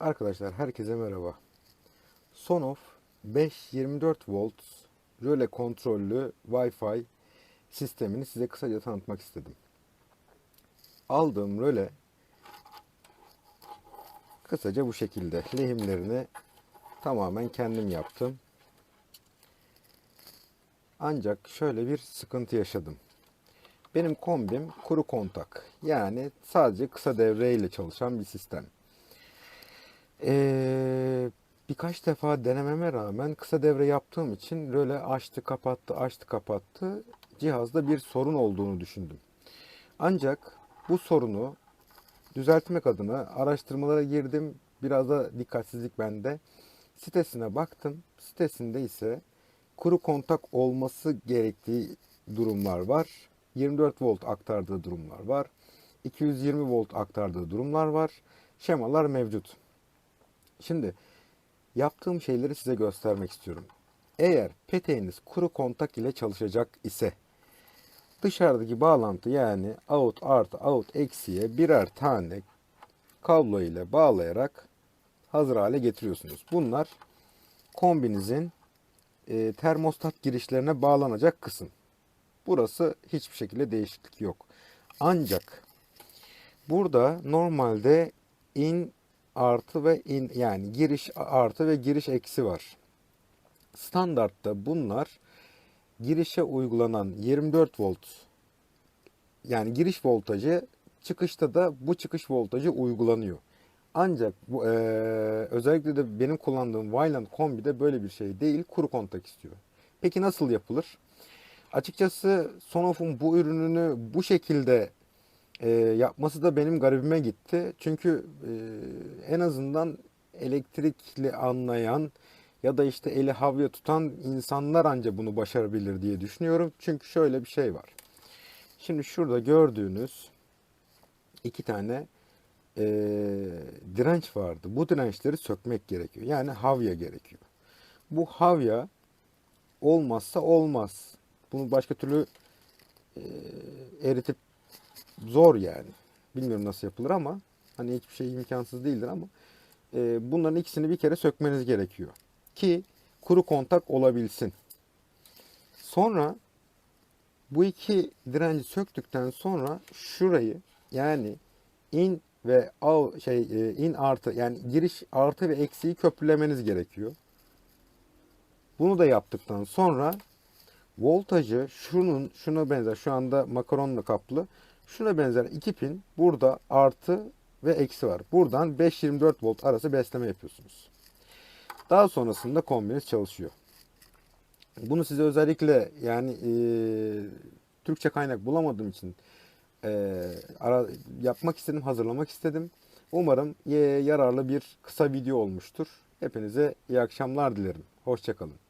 Arkadaşlar herkese merhaba. Sonoff 5-24 volt röle kontrollü Wi-Fi sistemini size kısaca tanıtmak istedim. Aldığım röle kısaca bu şekilde. Lehimlerini tamamen kendim yaptım. Ancak şöyle bir sıkıntı yaşadım. Benim kombim kuru kontak. Yani sadece kısa devreyle çalışan bir sistem. Ee, birkaç defa denememe rağmen kısa devre yaptığım için röle açtı kapattı açtı kapattı cihazda bir sorun olduğunu düşündüm. Ancak bu sorunu düzeltmek adına araştırmalara girdim. Biraz da dikkatsizlik bende. Sitesine baktım. Sitesinde ise kuru kontak olması gerektiği durumlar var. 24 volt aktardığı durumlar var. 220 volt aktardığı durumlar var. Şemalar mevcut. Şimdi yaptığım şeyleri size göstermek istiyorum. Eğer peteğiniz kuru kontak ile çalışacak ise dışarıdaki bağlantı yani out artı out eksiye birer tane kablo ile bağlayarak hazır hale getiriyorsunuz. Bunlar kombinizin e, termostat girişlerine bağlanacak kısım. Burası hiçbir şekilde değişiklik yok. Ancak burada normalde in artı ve in yani giriş artı ve giriş eksi var. Standartta bunlar girişe uygulanan 24 volt yani giriş voltajı çıkışta da bu çıkış voltajı uygulanıyor. Ancak bu eee, özellikle de benim kullandığım Wyland kombide böyle bir şey değil, kuru kontak istiyor. Peki nasıl yapılır? Açıkçası Sonoff'un bu ürününü bu şekilde e, yapması da benim garibime gitti. Çünkü e, en azından elektrikli anlayan ya da işte eli havya tutan insanlar anca bunu başarabilir diye düşünüyorum. Çünkü şöyle bir şey var. Şimdi şurada gördüğünüz iki tane e, direnç vardı. Bu dirençleri sökmek gerekiyor. Yani havya gerekiyor. Bu havya olmazsa olmaz. Bunu başka türlü e, eritip zor yani. Bilmiyorum nasıl yapılır ama hani hiçbir şey imkansız değildir ama e, bunların ikisini bir kere sökmeniz gerekiyor. Ki kuru kontak olabilsin. Sonra bu iki direnci söktükten sonra şurayı yani in ve out şey e, in artı yani giriş artı ve eksiği köprülemeniz gerekiyor. Bunu da yaptıktan sonra voltajı şunun şuna benzer şu anda makaronla kaplı şuna benzer iki pin burada artı ve eksi var. Buradan 5-24 volt arası besleme yapıyorsunuz. Daha sonrasında kombiniz çalışıyor. Bunu size özellikle yani e, Türkçe kaynak bulamadığım için e, ara, yapmak istedim, hazırlamak istedim. Umarım yararlı bir kısa video olmuştur. Hepinize iyi akşamlar dilerim. Hoşçakalın.